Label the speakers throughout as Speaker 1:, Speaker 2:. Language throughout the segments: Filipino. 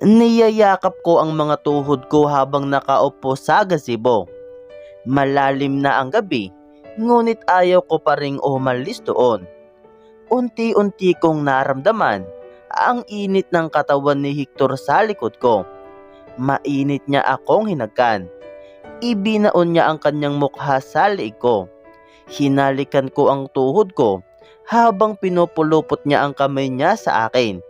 Speaker 1: Niyayakap ko ang mga tuhod ko habang nakaupo sa gazebo. Malalim na ang gabi, ngunit ayaw ko pa ring umalis doon. Unti-unti kong naramdaman ang init ng katawan ni Hector sa likod ko. Mainit niya akong hinagkan. Ibinaon niya ang kanyang mukha sa liig ko. Hinalikan ko ang tuhod ko habang pinupulupot niya ang kamay niya sa akin.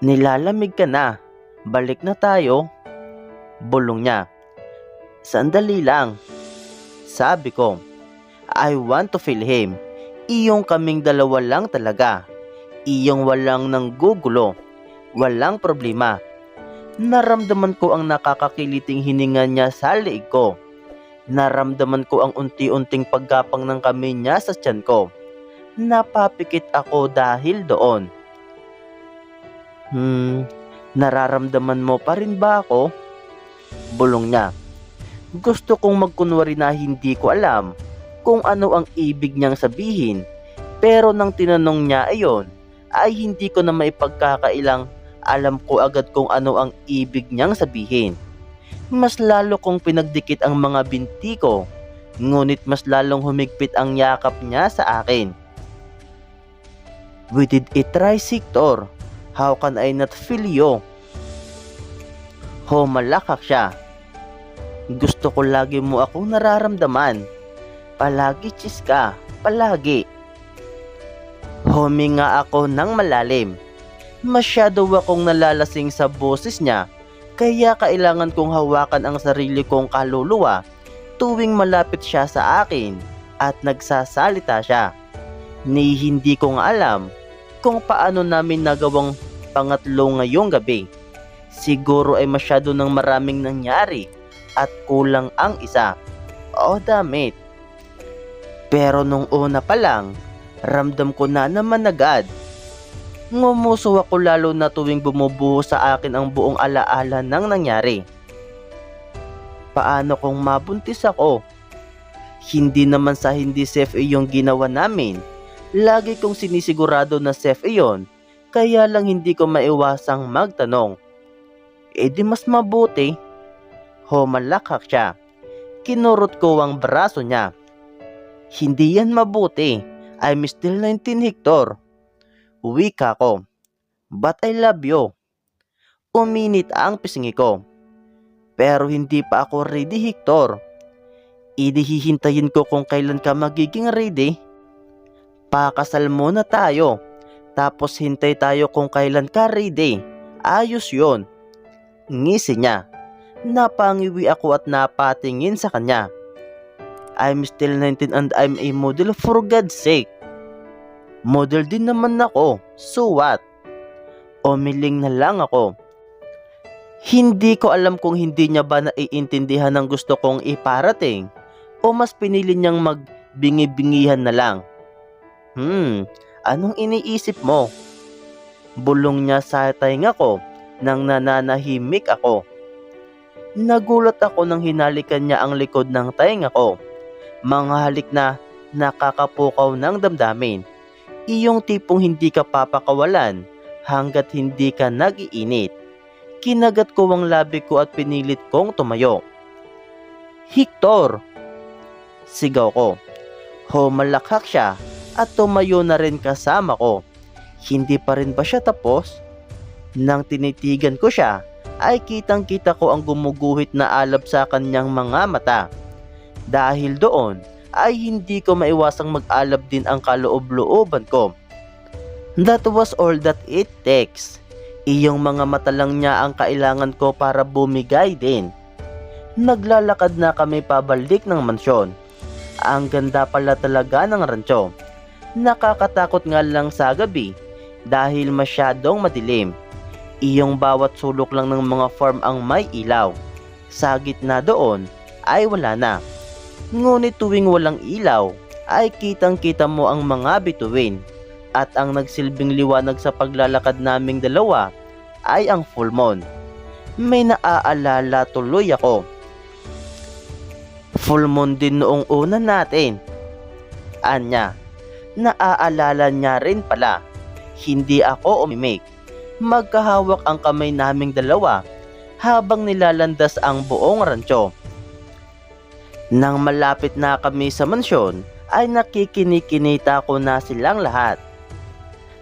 Speaker 1: Nilalamig ka na. Balik na tayo. Bulong niya. Sandali lang. Sabi ko, I want to feel him. Iyong kaming dalawa lang talaga. Iyong walang nang gugulo. Walang problema. Naramdaman ko ang nakakakiliting hininga niya sa liig ko. Naramdaman ko ang unti-unting paggapang ng kamay niya sa tiyan ko. Napapikit ako dahil doon. Hmm, nararamdaman mo pa rin ba ako? Bulong niya. Gusto kong magkunwari na hindi ko alam kung ano ang ibig niyang sabihin. Pero nang tinanong niya ayon, ay hindi ko na maipagkakailang alam ko agad kung ano ang ibig niyang sabihin. Mas lalo kong pinagdikit ang mga binti ko, ngunit mas lalong humigpit ang yakap niya sa akin. We did it try, Victor. How can I not feel you? Humalakak siya. Gusto ko lagi mo akong nararamdaman. Palagi chis ka, palagi. Huminga ako ng malalim. Masyado akong nalalasing sa boses niya, kaya kailangan kong hawakan ang sarili kong kaluluwa tuwing malapit siya sa akin at nagsasalita siya. Ni hindi ko nga alam kung paano namin nagawang pangatlo ngayong gabi. Siguro ay masyado ng maraming nangyari at kulang ang isa. Oh damit. Pero nung una pa lang, ramdam ko na naman agad. Ngumuso ako lalo na tuwing bumubuho sa akin ang buong alaala ng nangyari. Paano kung mabuntis ako? Hindi naman sa hindi safe yung ginawa namin. Lagi kong sinisigurado na safe iyon, kaya lang hindi ko maiwasang magtanong. E di mas mabuti. Humalakak siya. Kinurot ko ang braso niya. Hindi yan mabuti. I'm still 19 Hector. Wika ko. But I love you. Uminit ang pisingi ko. Pero hindi pa ako ready Hector. Idi hihintayin ko kung kailan ka magiging ready. Pakasal muna tayo. Tapos hintay tayo kung kailan ka ready. Ayos yon. Ngisi niya. Napangiwi ako at napatingin sa kanya. I'm still 19 and I'm a model for God's sake. Model din naman ako. So what? Umiling na lang ako. Hindi ko alam kung hindi niya ba naiintindihan ng gusto kong iparating o mas pinili niyang magbingi-bingihan na lang. Hmm, anong iniisip mo? Bulong niya sa tainga ko nang nananahimik ako. Nagulat ako nang hinalikan niya ang likod ng tainga ko. Mga halik na nakakapukaw ng damdamin. Iyong tipong hindi ka papakawalan hanggat hindi ka nagiinit. Kinagat ko ang labi ko at pinilit kong tumayo. Hector! Sigaw ko. Humalakhak siya at tumayo na rin kasama ko. Hindi pa rin ba siya tapos? Nang tinitigan ko siya, ay kitang kita ko ang gumuguhit na alab sa kanyang mga mata. Dahil doon, ay hindi ko maiwasang mag-alab din ang kaloob-looban ko. That was all that it takes. Iyong mga mata lang niya ang kailangan ko para bumigay din. Naglalakad na kami pabalik ng mansyon. Ang ganda pala talaga ng rancho. Nakakatakot nga lang sa gabi dahil masyadong madilim. Iyong bawat sulok lang ng mga farm ang may ilaw. Sa gitna doon ay wala na. Ngunit tuwing walang ilaw ay kitang kita mo ang mga bituin at ang nagsilbing liwanag sa paglalakad naming dalawa ay ang full moon. May naaalala tuloy ako. Full moon din noong una natin. Anya, naaalala niya rin pala. Hindi ako umimik. magkahawak ang kamay naming dalawa habang nilalandas ang buong rancho. Nang malapit na kami sa mansyon, ay nakikinikinita ko na silang lahat.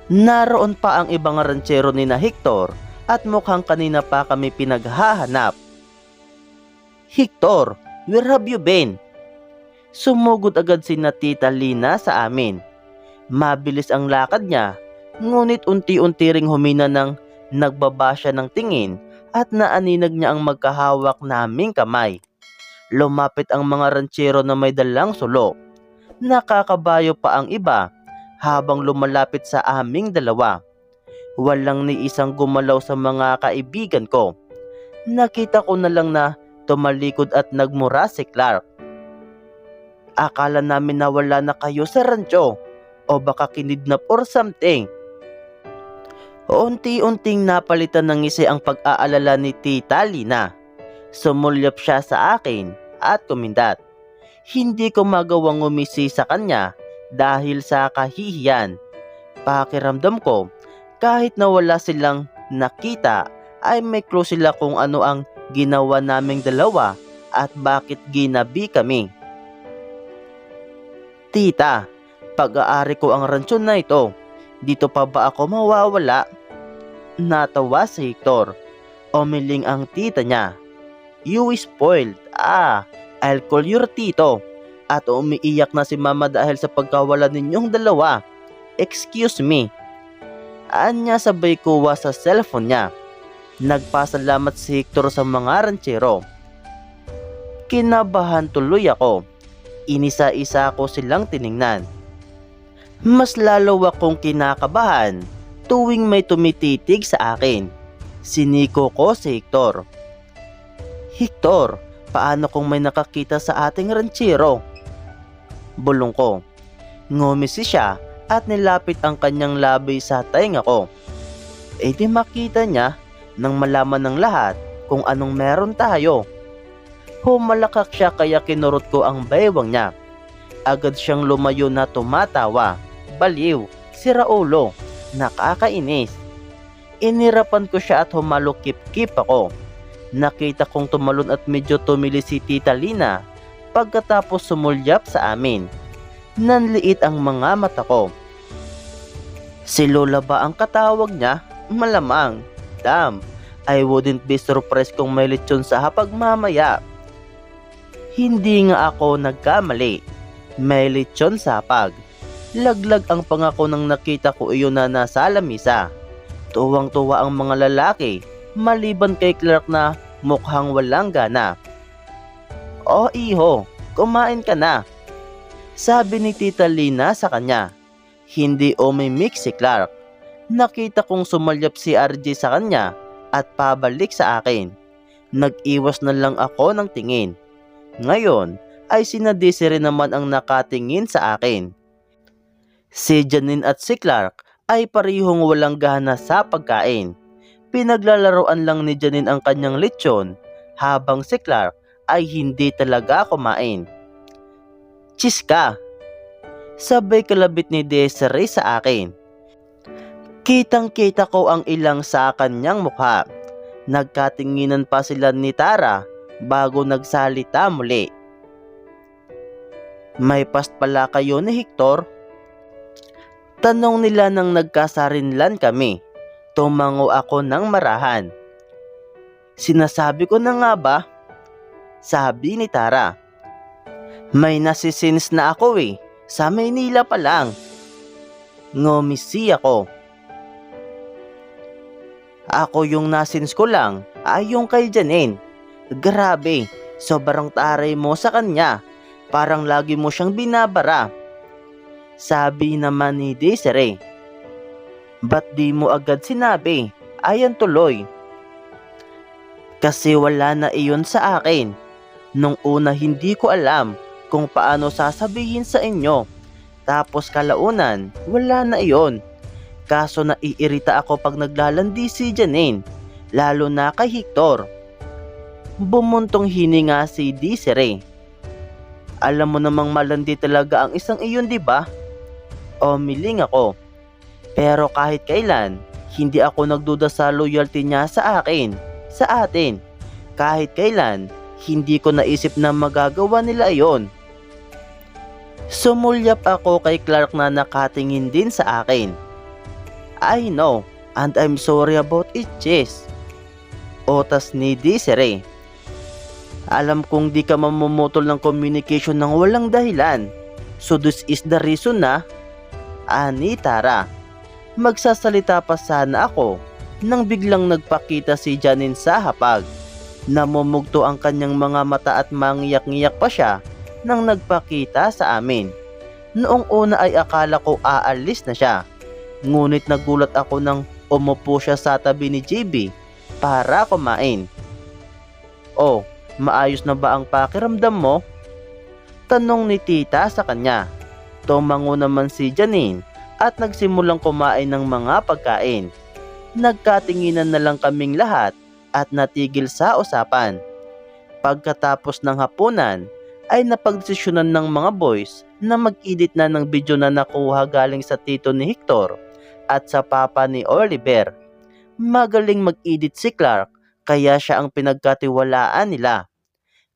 Speaker 1: Naroon pa ang ibang ranchero ni na Hector at mukhang kanina pa kami pinaghahanap. Hector, where have you been? Sumugod agad si na Tita Lina sa amin. Mabilis ang lakad niya, ngunit unti-unti ring humina ng nagbaba siya ng tingin at naaninag niya ang magkahawak naming kamay. Lumapit ang mga ranchero na may dalang sulo. Nakakabayo pa ang iba habang lumalapit sa aming dalawa. Walang ni isang gumalaw sa mga kaibigan ko. Nakita ko na lang na tumalikod at nagmura si Clark. Akala namin na wala na kayo sa rancho o baka kinidnap or something. Unti-unting napalitan ng ngisi ang pag-aalala ni Tita Lina. Sumulyap siya sa akin at kumindat. Hindi ko magawang umisi sa kanya dahil sa kahihiyan. Pakiramdam ko, kahit na wala silang nakita, ay may clue sila kung ano ang ginawa naming dalawa at bakit ginabi kami. Tita, pag-aari ko ang ransyon na ito. Dito pa ba ako mawawala? Natawa si Hector. Umiling ang tita niya. You spoiled. Ah, I'll call your tito. At umiiyak na si mama dahil sa pagkawala ninyong dalawa. Excuse me. Anya sabay kuha sa cellphone niya. Nagpasalamat si Hector sa mga ranchero. Kinabahan tuloy ako. Inisa-isa ko silang tiningnan. Mas lalo akong kinakabahan tuwing may tumititig sa akin. Siniko ko si Hector. Hector, paano kung may nakakita sa ating ranchero? Bulong ko. Ngumisi siya at nilapit ang kanyang labi sa tainga ko. E di makita niya nang malaman ng lahat kung anong meron tayo. Humalakak siya kaya kinurot ko ang baywang niya. Agad siyang lumayo na tumatawa. Baliw, si Raulo, nakakainis. Inirapan ko siya at humalukip-kip ako. Nakita kong tumalon at medyo tumili si Tita Lina pagkatapos sumulyap sa amin. Nanliit ang mga mata ko. Si Lola ba ang katawag niya? Malamang. Damn, I wouldn't be surprised kung may lechon sa hapag mamaya. Hindi nga ako nagkamali. May lechon sa hapag. Laglag ang pangako nang nakita ko iyon na nasa lamisa. Tuwang-tuwa ang mga lalaki, maliban kay Clark na mukhang walang gana. O iho, kumain ka na. Sabi ni Tita Lina sa kanya. Hindi umimik si Clark. Nakita kong sumalyap si RJ sa kanya at pabalik sa akin. Nag-iwas na lang ako ng tingin. Ngayon ay sina Desiree naman ang nakatingin sa akin. Si Janine at si Clark ay parihong walang gana sa pagkain. Pinaglalaroan lang ni Janine ang kanyang lechon habang si Clark ay hindi talaga kumain. Chiska! Sabay kalabit ni Desiree sa akin. Kitang kita ko ang ilang sa kanyang mukha. Nagkatinginan pa sila ni Tara bago nagsalita muli. May past pala kayo ni Hector? Tanong nila nang nagkasarinlan kami. Tumango ako ng marahan. Sinasabi ko na nga ba? Sabi ni Tara. May nasisins na ako eh. Sa Maynila pa lang. Ngumisi ako. Ako yung nasins ko lang ay yung kay Janine. Grabe, sobrang taray mo sa kanya. Parang lagi mo siyang binabara. Sabi naman ni Desiree. Ba't di mo agad sinabi? Ayan tuloy. Kasi wala na iyon sa akin. Nung una hindi ko alam kung paano sasabihin sa inyo. Tapos kalaunan, wala na iyon. Kaso naiirita ako pag naglalandi si Janine, lalo na kay Hector. Bumuntong hininga si Desiree. Alam mo namang malandi talaga ang isang iyon, di ba? O miling ako. Pero kahit kailan, Hindi ako nagduda sa loyalty niya sa akin, sa atin. Kahit kailan, hindi ko naisip na magagawa nila iyon. Sumulyap ako kay Clark na nakatingin din sa akin. I know, and I'm sorry about it, Chess. Otas ni Desiree. Alam kong di ka mamumutol ng communication ng walang dahilan. So this is the reason na, Ani Tara, magsasalita pa sana ako nang biglang nagpakita si Janine sa hapag. Namumugto ang kanyang mga mata at mangiyak-ngiyak pa siya nang nagpakita sa amin. Noong una ay akala ko aalis na siya. Ngunit nagulat ako nang umupo siya sa tabi ni JB para kumain. Oh, maayos na ba ang pakiramdam mo? Tanong ni tita sa kanya. Tumango naman si Janine at nagsimulang kumain ng mga pagkain. Nagkatinginan na lang kaming lahat at natigil sa usapan. Pagkatapos ng hapunan, ay napagdesisyonan ng mga boys na mag-edit na ng video na nakuha galing sa tito ni Hector at sa papa ni Oliver. Magaling mag-edit si Clark kaya siya ang pinagkatiwalaan nila.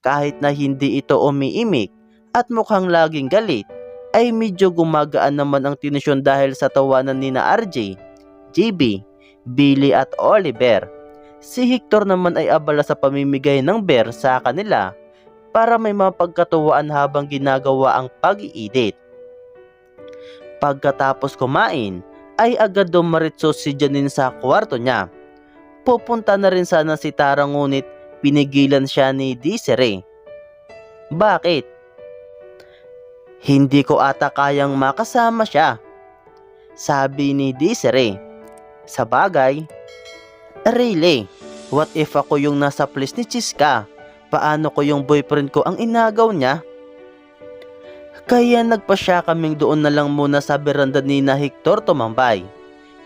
Speaker 1: Kahit na hindi ito umiimik at mukhang laging galit, ay medyo gumagaan naman ang tinisyon dahil sa tawanan ni na RJ, JB, Billy at Oliver. Si Hector naman ay abala sa pamimigay ng bear sa kanila para may mapagkatuwaan habang ginagawa ang pag-iidit. Pagkatapos kumain, ay agad dumaritso si Janine sa kwarto niya. Pupunta na rin sana si Tara ngunit pinigilan siya ni Desiree. Bakit? Hindi ko ata kayang makasama siya. Sabi ni Desiree. Sa bagay, Really? What if ako yung nasa place ni Chiska? paano ko yung boyfriend ko ang inagaw niya? Kaya nagpasya kaming doon na lang muna sa beranda ni na Hector tumambay.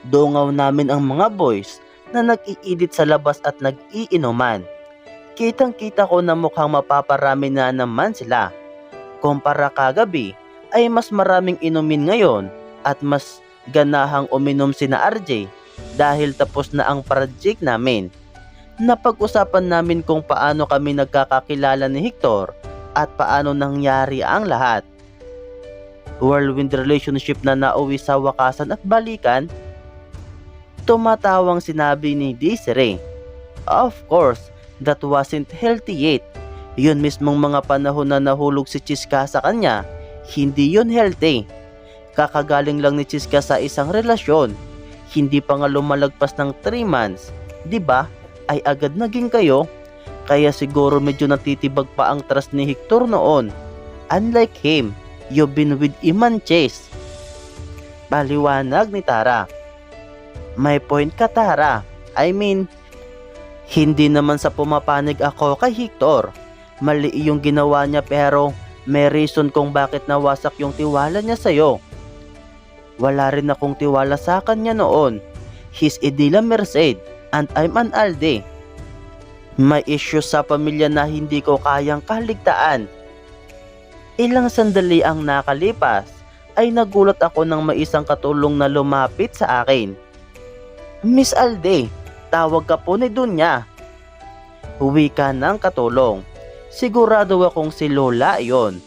Speaker 1: Dungaw namin ang mga boys na nag-iidit sa labas at nag-iinuman. Kitang kita ko na mukhang mapaparami na naman sila. Kumpara kagabi ay mas maraming inumin ngayon at mas ganahang uminom si na RJ dahil tapos na ang project namin napag-usapan namin kung paano kami nagkakakilala ni Hector at paano nangyari ang lahat. Whirlwind relationship na nauwi sa wakasan at balikan, tumatawang sinabi ni Desiree. Of course, that wasn't healthy yet. Yun mismong mga panahon na nahulog si Chiska sa kanya, hindi yun healthy. Kakagaling lang ni Chiska sa isang relasyon, hindi pa nga lumalagpas ng 3 months, 'di ba? ay agad naging kayo, kaya siguro medyo natitibag pa ang trust ni Hector noon. Unlike him, you've been with Iman Chase. Paliwanag ni Tara. May point ka Tara. I mean, hindi naman sa pumapanig ako kay Hector. Mali yung ginawa niya pero may reason kung bakit nawasak yung tiwala niya sa'yo. Wala rin akong tiwala sa kanya noon. He's Edila Merced and I'm an Alde. May issue sa pamilya na hindi ko kayang kaligtaan. Ilang sandali ang nakalipas ay nagulat ako nang may isang katulong na lumapit sa akin. Miss Alde, tawag ka po ni Dunya. Huwi ka ng katulong. Sigurado akong si Lola iyon.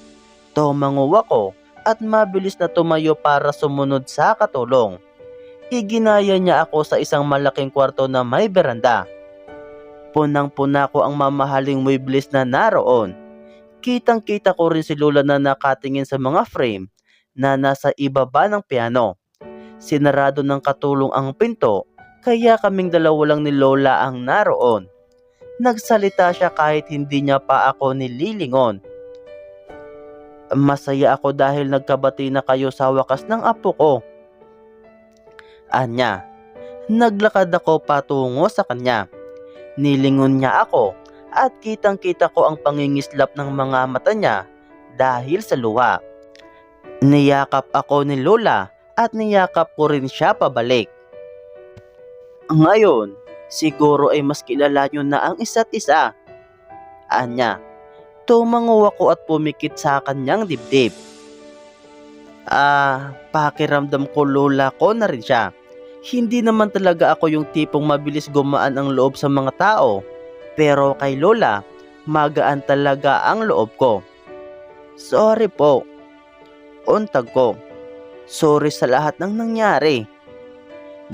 Speaker 1: Tumango ako at mabilis na tumayo para sumunod sa katulong iginaya niya ako sa isang malaking kwarto na may beranda. Punang-puna ko ang mamahaling muebles na naroon. Kitang-kita ko rin si Lola na nakatingin sa mga frame na nasa ibaba ng piano. Sinarado ng katulong ang pinto, kaya kaming dalawa lang ni Lola ang naroon. Nagsalita siya kahit hindi niya pa ako nililingon. Masaya ako dahil nagkabati na kayo sa wakas ng apo ko Anya. Naglakad ako patungo sa kanya. Nilingon niya ako at kitang kita ko ang pangingislap ng mga mata niya dahil sa luha. Niyakap ako ni Lola at niyakap ko rin siya pabalik. Ngayon, siguro ay mas kilala nyo na ang isa't isa. Anya, tumango ako at pumikit sa kanyang dibdib. Ah, pakiramdam ko lola ko na rin siya. Hindi naman talaga ako yung tipong mabilis gumaan ang loob sa mga tao. Pero kay Lola, magaan talaga ang loob ko. Sorry po. Untag ko. Sorry sa lahat ng nangyari.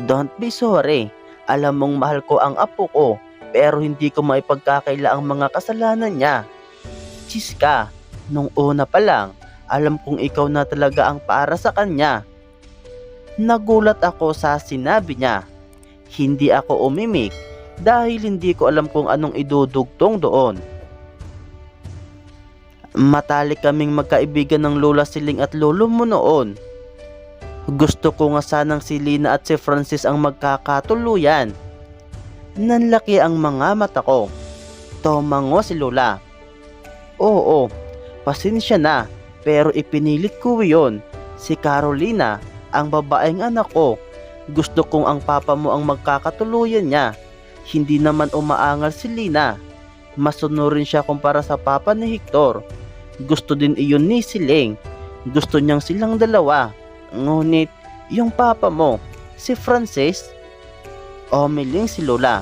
Speaker 1: Don't be sorry. Alam mong mahal ko ang apo ko, pero hindi ko maipagkakaila ang mga kasalanan niya. Chiska, nung una pa lang, alam kong ikaw na talaga ang para sa kanya. Nagulat ako sa sinabi niya. Hindi ako umimik dahil hindi ko alam kung anong idudugtong doon. Matalik kaming magkaibigan ng lola siling at lolo mo noon. Gusto ko nga sanang si Lina at si Francis ang magkakatuluyan. Nanlaki ang mga mata ko. Tomango si Lola. Oo, pasensya na, pero ipinilit ko yon. Si Carolina, ang babaeng anak ko. Gusto kong ang papa mo ang magkakatuluyan niya. Hindi naman umaangal si Lina. Masunurin siya kumpara sa papa ni Hector. Gusto din iyon ni Siling. Gusto niyang silang dalawa. Ngunit, yung papa mo, si Francis, umiling si Lola.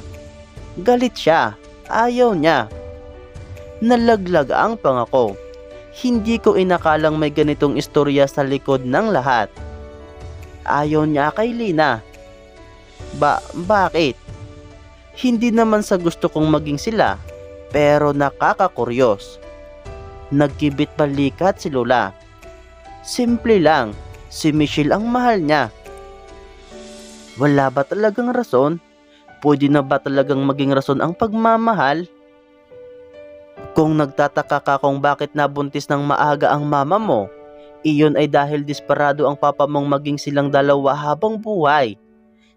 Speaker 1: Galit siya. Ayaw niya. Nalaglag ang pangako. Hindi ko inakalang may ganitong istorya sa likod ng lahat. Ayaw niya kay Lina. Ba, bakit? Hindi naman sa gusto kong maging sila, pero nakakakuryos. Nagkibit balikat si Lola. Simple lang, si Michelle ang mahal niya. Wala ba talagang rason? Pwede na ba talagang maging rason ang pagmamahal? Kung nagtataka ka kung bakit nabuntis ng maaga ang mama mo, iyon ay dahil disparado ang papa mong maging silang dalawa habang buhay.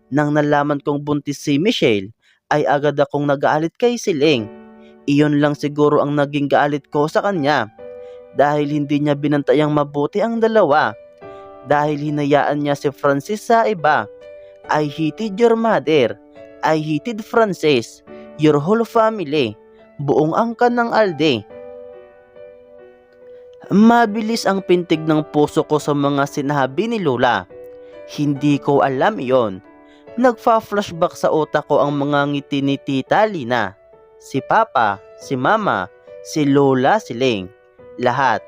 Speaker 1: Nang nalaman kong buntis si Michelle, ay agad akong nagaalit kay Siling. Iyon lang siguro ang naging galit ko sa kanya. Dahil hindi niya binantayang mabuti ang dalawa. Dahil hinayaan niya si Francis sa iba. I hated your mother. I hated Francis. Your whole family. Buong angkan ng Alde. Mabilis ang pintig ng puso ko sa mga sinabi ni Lola. Hindi ko alam iyon. Nagfa-flashback sa utak ko ang mga ngiti ni Tita Lina. Si Papa, si Mama, si Lola, si Ling. Lahat.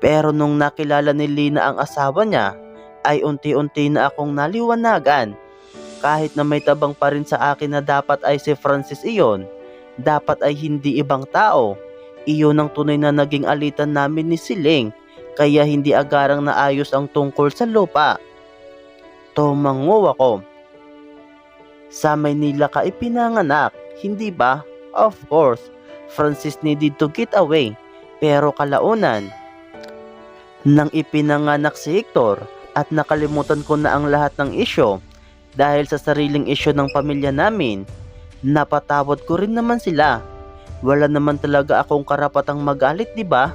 Speaker 1: Pero nung nakilala ni Lina ang asawa niya, ay unti-unti na akong naliwanagan. Kahit na may tabang pa rin sa akin na dapat ay si Francis iyon, dapat ay hindi ibang tao. Iyon ang tunay na naging alitan namin ni Siling, kaya hindi agarang naayos ang tungkol sa lupa. Tumango ako. Sa Maynila ka ipinanganak, hindi ba? Of course, Francis needed to get away. Pero kalaunan, nang ipinanganak si Hector at nakalimutan ko na ang lahat ng isyo dahil sa sariling isyo ng pamilya namin, napatawad ko rin naman sila. Wala naman talaga akong karapatang magalit, di ba?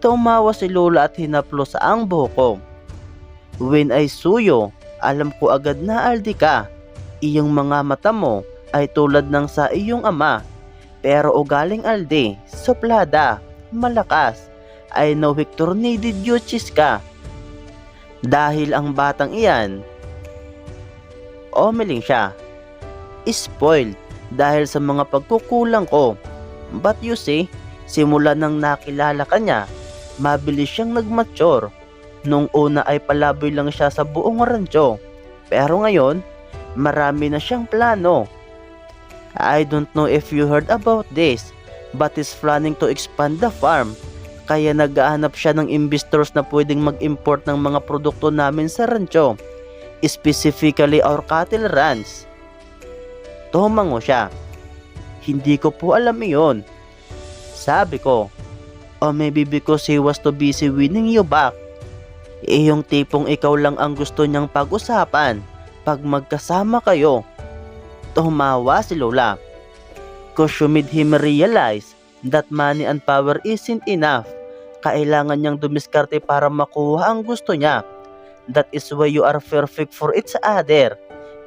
Speaker 1: Tumawa si Lola at hinaplo sa ang buhok ko. When I saw you, alam ko agad na Aldi ka. Iyong mga mata mo ay tulad ng sa iyong ama. Pero ugaling Aldi, soplada, malakas. I know Victor needed you, Chiska. Dahil ang batang iyan, umiling siya. Spoiled dahil sa mga pagkukulang ko. But you see, simula nang nakilala ka niya, mabilis siyang nagmature. Nung una ay palaboy lang siya sa buong rancho. Pero ngayon, marami na siyang plano. I don't know if you heard about this, but he's planning to expand the farm. Kaya naghahanap siya ng investors na pwedeng mag-import ng mga produkto namin sa rancho. Specifically our cattle ranch. Tumango siya. Hindi ko po alam iyon. Sabi ko, or maybe because he was too busy winning you back. Eh yung tipong ikaw lang ang gusto niyang pag-usapan pag magkasama kayo. Tumawa si Lola. Cause you him realize that money and power isn't enough. Kailangan niyang dumiskarte para makuha ang gusto niya. That is why you are perfect for each other.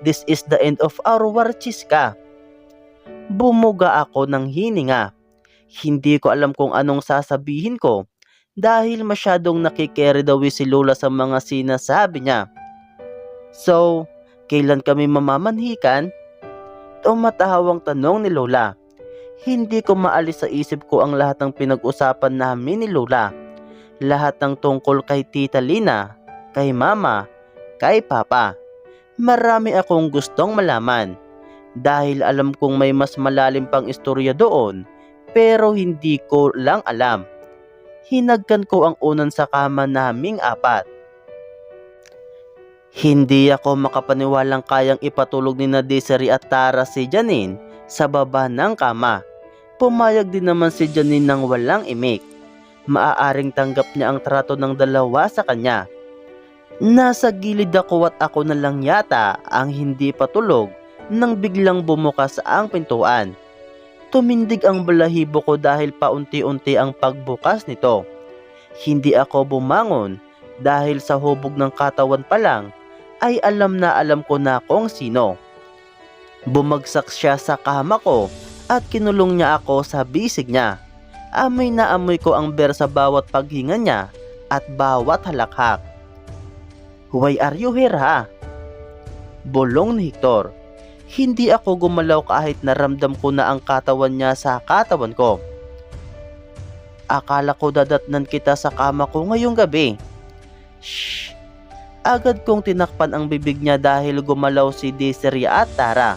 Speaker 1: This is the end of our war, Chiska. Bumuga ako ng hininga. Hindi ko alam kung anong sasabihin ko dahil masyadong nakikerry daw si Lola sa mga sinasabi niya. So, kailan kami mamamanhikan? Tumatahawang tanong ni Lola. Hindi ko maalis sa isip ko ang lahat ng pinag-usapan namin ni Lola. Lahat ng tungkol kay Tita Lina, kay Mama, kay Papa. Marami akong gustong malaman dahil alam kong may mas malalim pang istorya doon pero hindi ko lang alam. Hinagkan ko ang unan sa kama naming apat. Hindi ako makapaniwalang kayang ipatulog ni na Desiree at Tara si Janine sa baba ng kama. Pumayag din naman si Janine ng walang imik. Maaaring tanggap niya ang trato ng dalawa sa kanya. Nasa gilid ako at ako na lang yata ang hindi patulog nang biglang bumukas ang pintuan. Tumindig ang balahibo ko dahil paunti-unti ang pagbukas nito. Hindi ako bumangon dahil sa hubog ng katawan pa lang ay alam na alam ko na kung sino. Bumagsak siya sa kama ko at kinulong niya ako sa bisig niya. Amoy na amoy ko ang ber sa bawat paghinga niya at bawat halakhak. Why are you here ha? Bulong ni Hector. Hindi ako gumalaw kahit naramdam ko na ang katawan niya sa katawan ko. Akala ko dadatnan kita sa kama ko ngayong gabi. Shh! Agad kong tinakpan ang bibig niya dahil gumalaw si Desiree at Tara.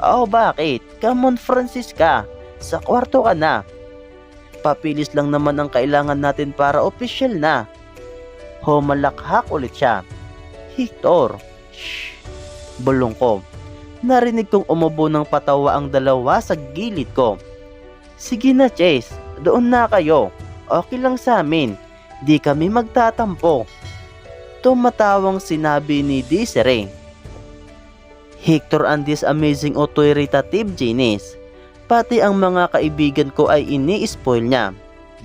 Speaker 1: Oh bakit? Come on Francisca, sa kwarto ka na. Papilis lang naman ang kailangan natin para opisyal na. Humalakhak ulit siya. Hector, shh! Bulong ko. Narinig kong umubo ng patawa ang dalawa sa gilid ko. Sige na Chase, doon na kayo. Okay lang sa amin. Di kami magtatampo. Tumatawang sinabi ni Desiree. Hector and this amazing authoritative genius. Pati ang mga kaibigan ko ay ini-spoil niya.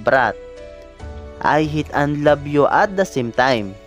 Speaker 1: Brat, I hate and love you at the same time.